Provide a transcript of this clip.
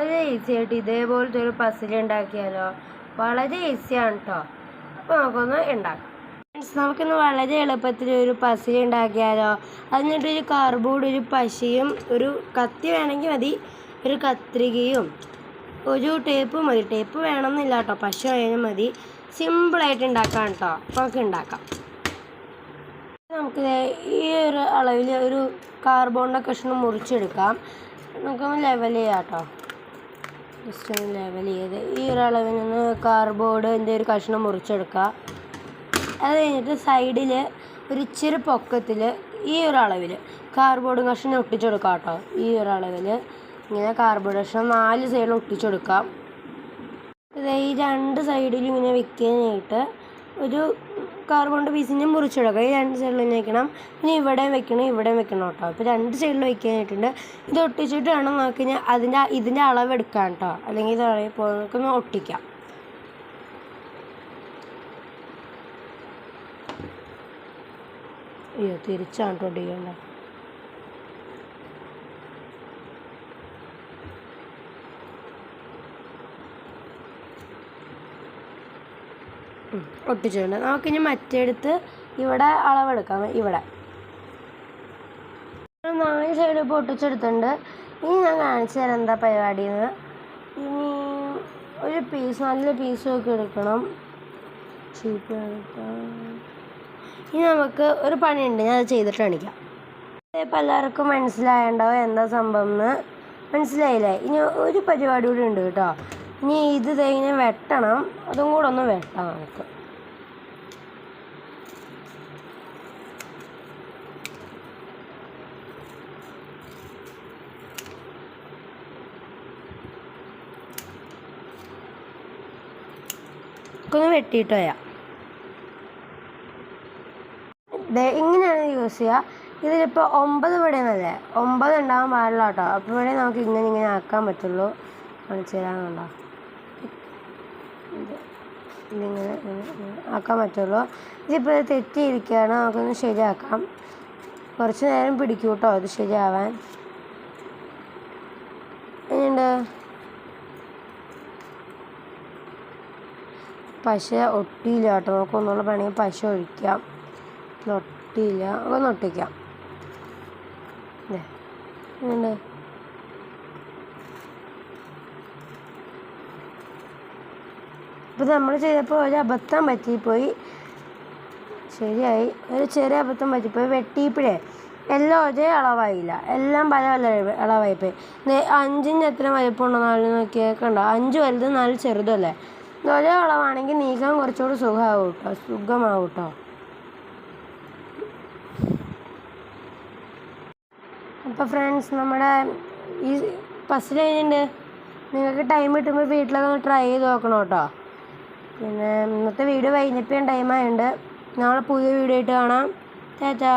വളരെ ഈസി ആയിട്ട് ഇതേപോലത്തെ ഒരു പസിൽ ഉണ്ടാക്കിയാലോ? വളരെ ഈസിയാണ് കേട്ടോ അപ്പോൾ നമുക്കൊന്ന് ഉണ്ടാക്കാം. ഫ്രണ്ട്സ് നമുക്കിന്ന് വളരെ എളുപ്പത്തിൽ ഒരു പസിൽ ഉണ്ടാക്കിയാലോ? അതിനിട്ടൊരു കാർബോർഡ് ഒരു പശയും ഒരു കത്തി വേണമെങ്കിൽ മതി. ഒരു കത്രികയും ഒരു ടേപ്പ് മതി. ടേപ്പ് വേണമെന്നില്ല കേട്ടോ പശ ആയാലും മതി. സിമ്പിളായിട്ട് ഉണ്ടാക്കാം കേട്ടോ നമുക്ക് ഉണ്ടാക്കാം. നമുക്ക് ഈ ഒരു അളവിൽ ഒരു കാർബോണിന്റെ കഷ്ണം മുറിച്ചെടുക്കാം. നമുക്കൊന്ന് ലെവൽ ചെയ്യാം കേട്ടോ ജസ്റ്റ് ലെവൽ ചെയ്ത്. ഈ ഒരളവിൽ നിന്ന് കാർബോർഡ് എന്റെ ഒരു കഷ്ണം മുറിച്ചെടുക്കുക. അത് കഴിഞ്ഞിട്ട് സൈഡിൽ ഒരു ഇച്ചിരി പൊക്കത്തിൽ ഈ ഒരളവിൽ കാർബോർഡ് കഷ്ണം ഒട്ടിച്ചെടുക്കാം കേട്ടോ. ഈ ഒരളവിൽ ഇങ്ങനെ കാർബോർഡ് കഷ്ണം നാല് സൈഡിൽ ഒട്ടിച്ചെടുക്കാം. ഈ രണ്ട് സൈഡിലും ഇങ്ങനെ വെക്കാനായിട്ട് ഒരു കാർബോണിന്റെ പിസിഞ്ഞ് മുറിച്ചിടുക ഈ രണ്ട് ഇങ്ങനെ വെക്കണം. പിന്നെ ഇവിടെ വെക്കണം ഇവിടെ വെക്കണം കേട്ടോ. അപ്പോൾ രണ്ട് സൈഡിൽ വെക്കാനായിട്ടുണ്ട് ഇത് ഒട്ടിച്ചിട്ട് വേണം നോക്കി കഴിഞ്ഞാൽ അതിന്റെ ഇതിന്റെ അളവ് എടുക്കാം കേട്ടോ. അല്ലെങ്കിൽ ഇത് ഇപ്പോൾ നമുക്കൊന്ന് ഒട്ടിക്കാം. അയ്യോ തിരിച്ചാണ് കേട്ടോ ഒട്ടിച്ചിട്ടുണ്ട്. നമുക്കിനി മറ്റെടുത്ത് ഇവിടെ അളവെടുക്കാം. ഇവിടെ. നാല് സൈഡ് ഇപ്പോൾ ഒട്ടിച്ചെടുത്തിട്ടുണ്ട്. ഇനി ഞാൻ കാണിച്ചു തരാം എന്താ പരിപാടി എന്ന് ഇനി ഒരു പീസ് നല്ല പീസ് നോക്കി എടുക്കണം. ചീപ്പ് ഇനി നമുക്ക് ഒരു പണിയുണ്ട്. ഞാൻ അത് ചെയ്തിട്ട് കാണിക്കാം. ഇപ്പം എല്ലാവർക്കും മനസ്സിലായുണ്ടാവും എന്താ സംഭവം എന്ന്? മനസ്സിലായില്ലേ? ഇനി ഒരു പരിപാടി കൂടി ഉണ്ട് കേട്ടോ. ഇനി ഇത് തേങ്ങ വെട്ടണം. അതും കൂടെ ഒന്ന് വെട്ടാം നമുക്ക്. ഒന്ന് വെട്ടിയിട്ട് വരാം. ഇങ്ങനെയാണ് യൂസ് ചെയ്യുക. ഇതിലിപ്പോൾ ഒമ്പത് പടയെന്നല്ലേ ഒമ്പത് ഉണ്ടാകാൻ പാടില്ല കേട്ടോ. അപ്പോൾ ഇവിടെ നമുക്ക് ഇങ്ങനെ ഇങ്ങനെ ആക്കാൻ പറ്റുള്ളൂ. കാണിച്ചു തരാനുണ്ടോ ഇങ്ങനെ ഇങ്ങനെ ആക്കാൻ പറ്റുള്ളൂ. ഇതിപ്പോൾ ഇത് തെറ്റിയിരിക്കുകയാണ്. നമുക്കൊന്ന് ശരിയാക്കാം. കുറച്ച് നേരം പിടിക്കും കേട്ടോ ഇത് ശരിയാവാൻ. എങ്ങനെയുണ്ട് പശ ഒട്ടിയില്ല കേട്ടോ. നമുക്ക് ഒന്നുകൂടെ വേണമെങ്കിൽ പശ ഒഴിക്കാം. ഒട്ടിയില്ല. ഒന്ന് ഒട്ടിക്കാം. ദേ, ഇപ്പം നമ്മൾ ചെയ്തപ്പോൾ ഒരു അബദ്ധം പറ്റിപ്പോയി. ശരിയായി. ഒരു ചെറിയ അബദ്ധം പറ്റിപ്പോയി. വെട്ടിയപ്പോഴേ എല്ലാം ഒരേ അളവായില്ല. എല്ലാം പല പല അളവായിപ്പോയി. അഞ്ചിന്റെ എത്ര വലിപ്പമുണ്ടോ നാല് നോക്കിയാൽ കണ്ടോ? അഞ്ച് വലുത് നാല് ചെറുതല്ലേ ഒരേ അളവാണെങ്കിൽ നീക്കാൻ കുറച്ചുകൂടി സുഖമാവും കേട്ടോ സുഖമാവും കേട്ടോ അപ്പോൾ ഫ്രണ്ട്സ് നമ്മുടെ ഈ പസ്സിൽ കഴിഞ്ഞിട്ടുണ്ട്. നിങ്ങൾക്ക് ടൈം കിട്ടുമ്പോൾ വീട്ടിലൊക്കെ ട്രൈ ചെയ്ത് നോക്കണം കേട്ടോ. പിന്നെ ഇന്നത്തെ വീഡിയോ വൈകിട്ട് ടൈം ആയതുകൊണ്ട് നാളെ പുതിയ വീഡിയോ ആയിട്ട് കാണാം. ടാറ്റാ.